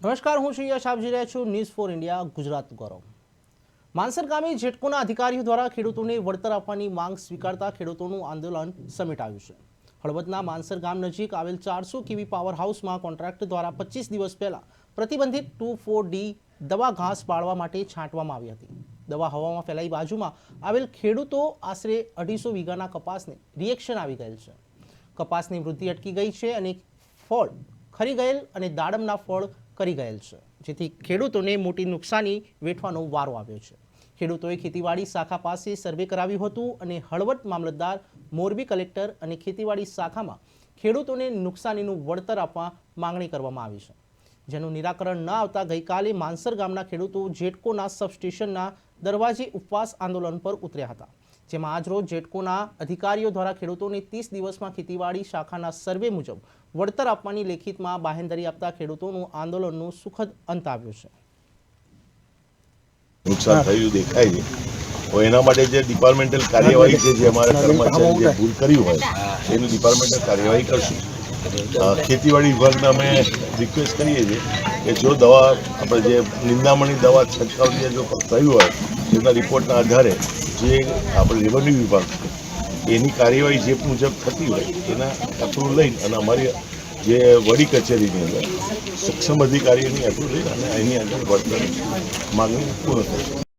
નમસ્કાર, હું છું યશ. આપજી રહ્યા છું ન્યૂઝ ફોર ઇન્ડિયા ગુજરાત ગૌરવ માનસર ગામે જેટકોના અધિકારીઓ દ્વારા ખેડૂતોને વળતર આપવાની માંગ સ્વીકારતા ખેડૂતોનું આંદોલન સમેટાયું છે. હળવદના માનસર ગામ નજીક આવેલ ચારસો કેવી પાવર હાઉસમાં કોન્ટ્રાક્ટ દ્વારા પચીસ દિવસ પહેલા પ્રતિબંધિત ટુ ફોર ડી દવા ઘાસ પાળવા માટે છાંટવામાં આવી હતી. દવા હવામાં ફેલાઈ બાજુમાં આવેલ ખેડૂતો આશરે અઢીસો વીઘાના કપાસને રિએક્શન આવી ગયેલ છે. કપાસની વૃદ્ધિ અટકી ગઈ છે અને ફળ ખરી ગયેલ અને દાડમના ફળ કરી ગયેલ છે. જેથી ખેડૂતોને મોટી નુકસાની વેઠવાનો વારો આવ્યો છે. ખેડૂતોએ ખેતીવાડી શાખા પાસે સર્વે કરાવ્યું હતું અને હળવદ મામલતદાર, મોરબી કલેક્ટર અને ખેતીવાડી શાખામાં ખેડૂતોને નુકસાનીનું વળતર આપવા માંગણી કરવામાં આવી છે. જેનું નિરાકરણ ન આવતા ગઈકાલે માનસર ગામના ખેડૂતો જેટકોના સબસ્ટેશનના દરવાજે ઉપવાસ આંદોલન પર ઉતર્યા હતા. જેમાં આજરોજ જેટકોના અધિકારીઓ દ્વારા ખેડૂતોને ત્રીસ દિવસમાં ખેતીવાડી શાખાના સર્વે મુજબ વળતર આપવાની લેખિતમાં બાહેંધરી આપતા ખેડૂતોનું આંદોલનનું સુખદ અંત આવ્યું છે. નુકસાન થયું દેખાય છે. એના માટે જે ડિપાર્ટમેન્ટલ કાર્યવાહી છે જે અમારા કર્મચારી જે ભૂલ કરી હોય એનું ડિપાર્ટમેન્ટલ કાર્યવાહી કરશું. ખેતીવાડી વિભાગને અમે રિક્વેસ્ટ કરીએ છીએ કે જો દવા આપણે જે નિંદામણી દવા છંટકાવ જે જો થયું હોય એના રિપોર્ટના આધારે જે આપણે રેવન્યુ વિભાગ એની કાર્યવાહી જે મુજબ થતી હોય, એના અપ્રુવ લઈને અને અમારી જે વડી કચેરીની અંદર સક્ષમ અધિકારીઓની અપ્રુવ લઈને અને એની અંદર વળતર માગણી પૂર્ણ થશે